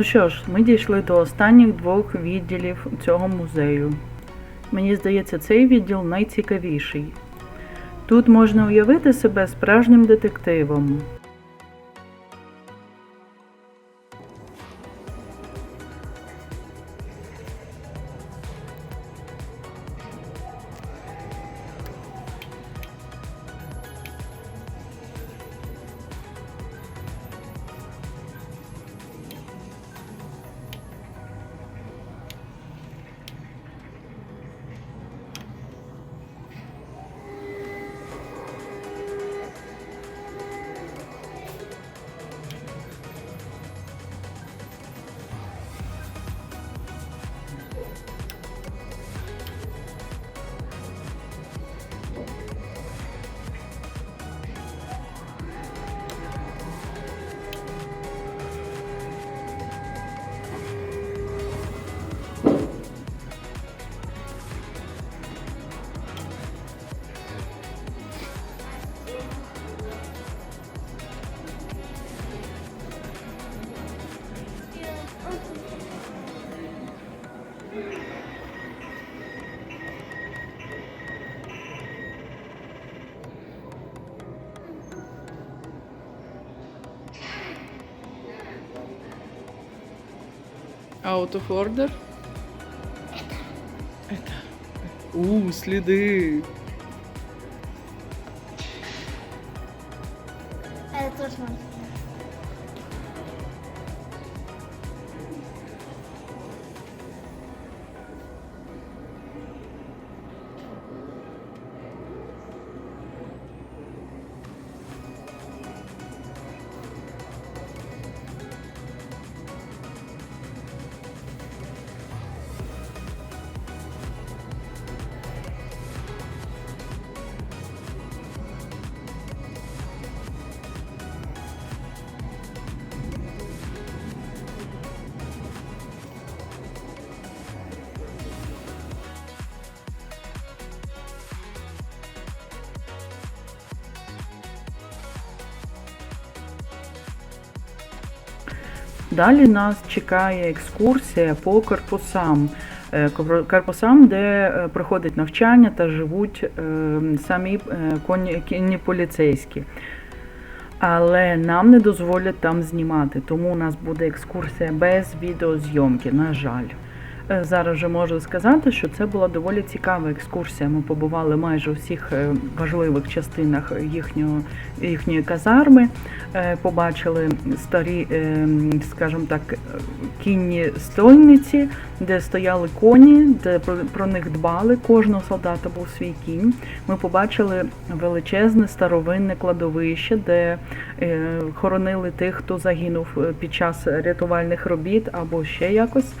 Ну що ж, ми дійшли до останніх двох відділів цього музею. Мені здається, цей відділ найцікавіший. Тут можна уявити себе справжнім детективом. Out of order? Это. У, следы. Это тоже надо. Далі нас чекає екскурсія по корпусам. Е, кор- Корпусам, де е, проходить навчання та живуть е, самі кінні поліцейські. Але нам не дозволять там знімати, тому у нас буде екскурсія без відеозйомки, на жаль. Е, Зараз вже можу сказати, що це була доволі цікава екскурсія. Ми побували майже у всіх е, важливих частинах їхнього, їхньої казарми, Е, побачили старі, скажімо так, кінні стойниці, де стояли коні, де про, них дбали. Кожного солдата був свій кінь. Ми побачили величезне старовинне кладовище, де хоронили тих, хто загинув під час рятувальних робіт або ще якось.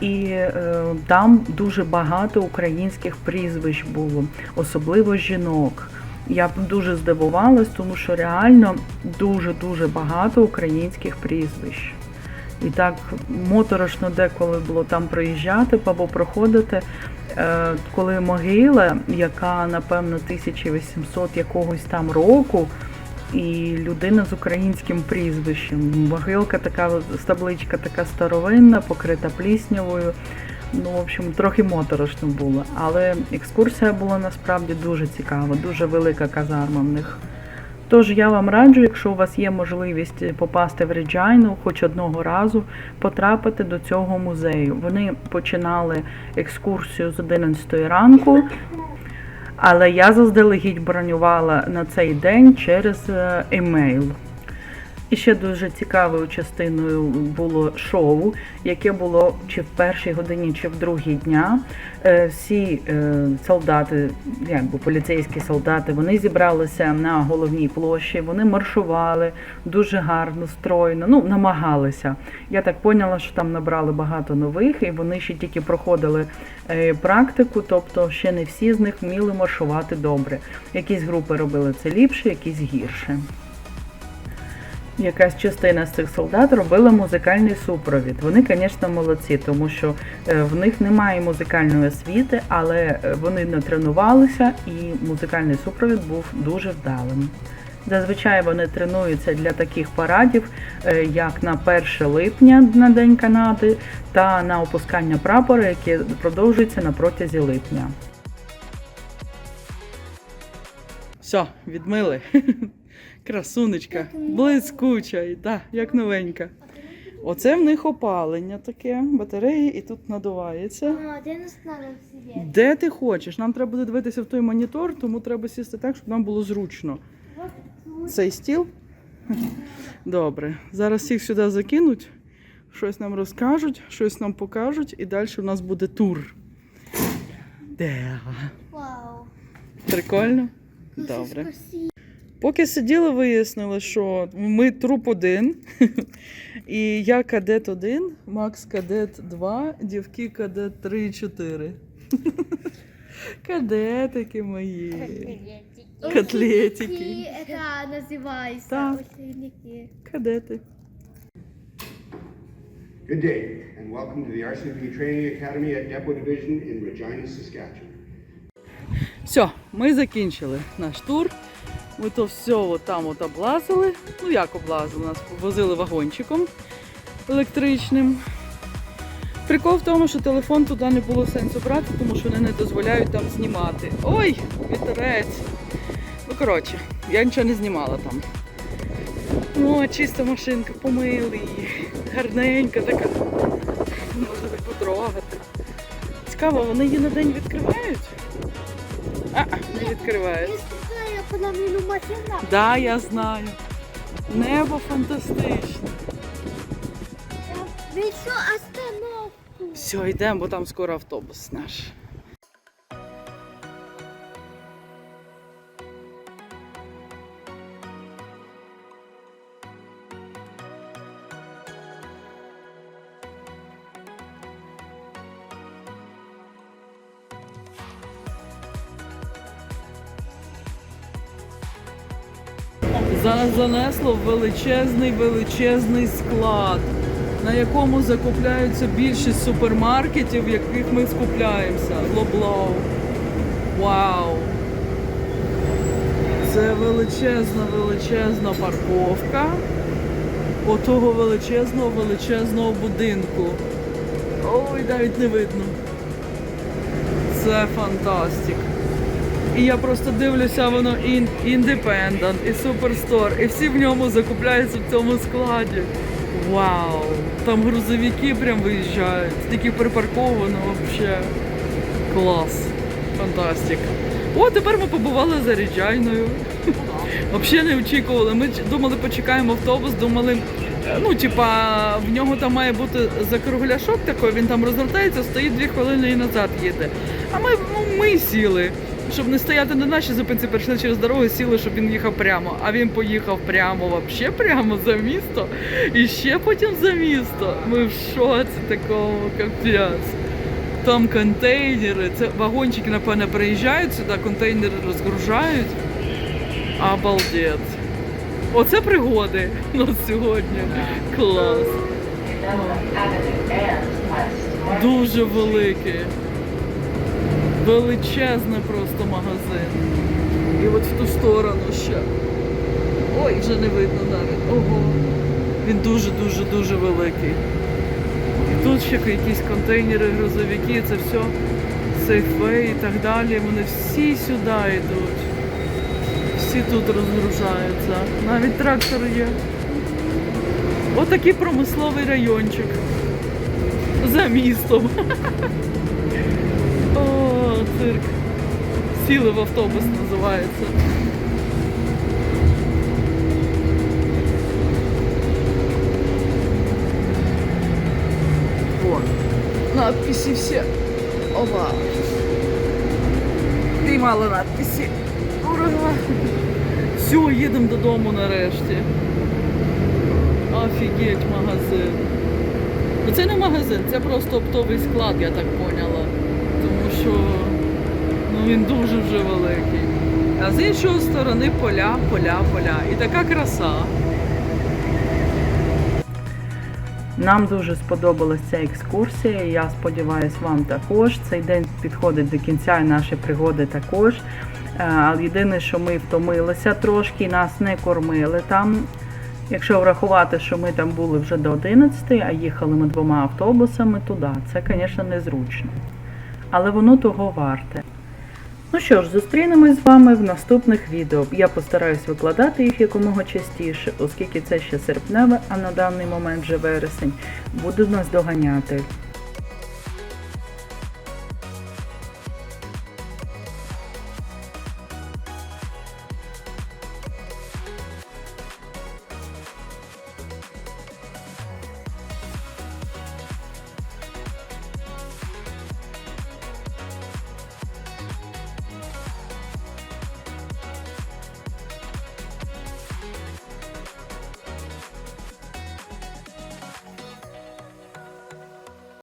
І е, там дуже багато українських прізвищ було, особливо жінок. Я дуже здивувалась, тому що реально дуже-дуже багато українських прізвищ. І так моторошно деколи було там проїжджати або проходити, е, коли могила, яка, напевно, 1800 якогось там року, і людина з українським прізвищем. Могилка така, табличка така старовинна, покрита пліснявою. Ну, в общем, трохи моторошно було. Але екскурсія була насправді дуже цікава, дуже велика казарма в них. Тож я вам раджу, якщо у вас є можливість попасти в Реджайну хоч одного разу, потрапити до цього музею. Вони починали екскурсію з 11 ранку, але я заздалегідь бронювала на цей день через е, емейл. І ще дуже цікавою частиною було шоу, яке було чи в першій годині, чи в другій дня. Е, Всі е, солдати, якби поліцейські солдати, вони зібралися на головній площі, вони маршували дуже гарно, стройно, ну намагалися. Я так поняла, що там набрали багато нових, і вони ще тільки проходили е, практику, тобто ще не всі з них вміли маршувати добре. Якісь групи робили це ліпше, якісь гірше. Якась частина з цих солдат робила музикальний супровід. Вони, звісно, молодці, тому що е, в них немає музикальної освіти, але е, вони не тренувалися, і музикальний супровід був дуже вдалим. Зазвичай вони тренуються для таких парадів, е, як на 1 липня на День Канади, та на опускання прапора, яке продовжується на протязі липня. Все, відмили. Красунечка, блискуча, і да, як новенька. Оце в них опалення таке, батареї, і тут надувається. Мама, де нас сидіти? Де ти хочеш? Нам треба буде дивитися в той монітор, тому треба сісти так, щоб нам було зручно. Цей стіл? Добре. Зараз всіх сюди закинуть, щось нам розкажуть, щось нам покажуть, і далі в нас буде тур. Де? Вау. Прикольно? Добре. Поки сиділи, вияснили, що ми труп один, і я кадет 1, Макс кадет 2, дівки кадет 3 і 4. Кадетики мої. Котлетики. Это називається. Так. Ученики. Кадети. Good day, and welcome to the RCMP Training Academy at Depot Division in Regina, Saskatchewan. Все, ми закінчили наш тур. Ми то все там от облазили. Ну як облазили? Нас возили вагончиком електричним. Прикол в тому, що телефон туди не було сенсу брати, тому що вони не дозволяють там знімати. Ой, вітерець. Ну коротше, я нічого не знімала там. Ну, чиста машинка, помили її. Гарненька така. Можна хоч потрогати. Цікаво, вони її на день відкривають? А, не відкривають. Куди мені машина. Да, я знаю. Небо фантастичне. Ви що, остановку? Все, йдемо, бо там скоро автобус наш. Занесло величезний величезний склад, на якому закупляються більшість супермаркетів, в яких ми скупляємося. Лоблоу. Вау! Це величезна, величезна парковка отого величезного величезного будинку. Ой, навіть не видно. Це фантастик. І я просто дивлюся, воно і і суперстор, і всі в ньому закупляються в цьому складі. Вау! Там грузовики прям виїжджають, стільки припарковано взагалі. Клас. Фантастик. О, тепер ми побували за Ріджайною. Взагалі не очікували. Ми думали, почекаємо автобус, думали, е, ну, типа, в нього там має бути закругляшок такий, він там розвертається, стоїть дві хвилини і назад їде. А ми, ну, ми сіли. Щоб не стояти на нашій зупинці, перейшли через дорогу, сіли, щоб він їхав прямо. А він поїхав прямо, вообще прямо за місто. І ще потім за місто. Ми в шоці такого капець. Там контейнери, це вагончики, напевно, приїжджають сюди, контейнери розгружають. Обалдеть. Оце пригоди на сьогодні. Клас. Дуже великий. Величезний просто магазин. І от в ту сторону ще. Ой, вже не видно навіть. Ого. Він дуже-дуже дуже великий. І тут ще якісь контейнери, грузовики, це все сейфвей і так далі. Вони всі сюди йдуть. Всі тут розгружаються. Навіть трактор є. Отакий промисловий райончик. За містом. Сіли в автобус називається. Вот. Надписи все. Оба. Піймали надписи. Ура! Все, їдемо додому нарешті. Офігеть, магазин. Це не магазин, це просто оптовий склад, я так поняла. Тому що ну, він дуже вже великий. А з іншої сторони поля, поля, поля. І така краса. Нам дуже сподобалася ця екскурсія. Я сподіваюся, вам також. Цей день підходить до кінця і наші пригоди також. Але єдине, що ми втомилися трошки, нас не кормили там. Якщо врахувати, що ми там були вже до 11, а їхали ми двома автобусами туди, це, звісно, незручно. Але воно того варте. Ну що ж, зустрінемось з вами в наступних відео. Я постараюсь викладати їх якомога частіше, оскільки це ще серпневе, а на даний момент вже вересень, буду нас доганяти.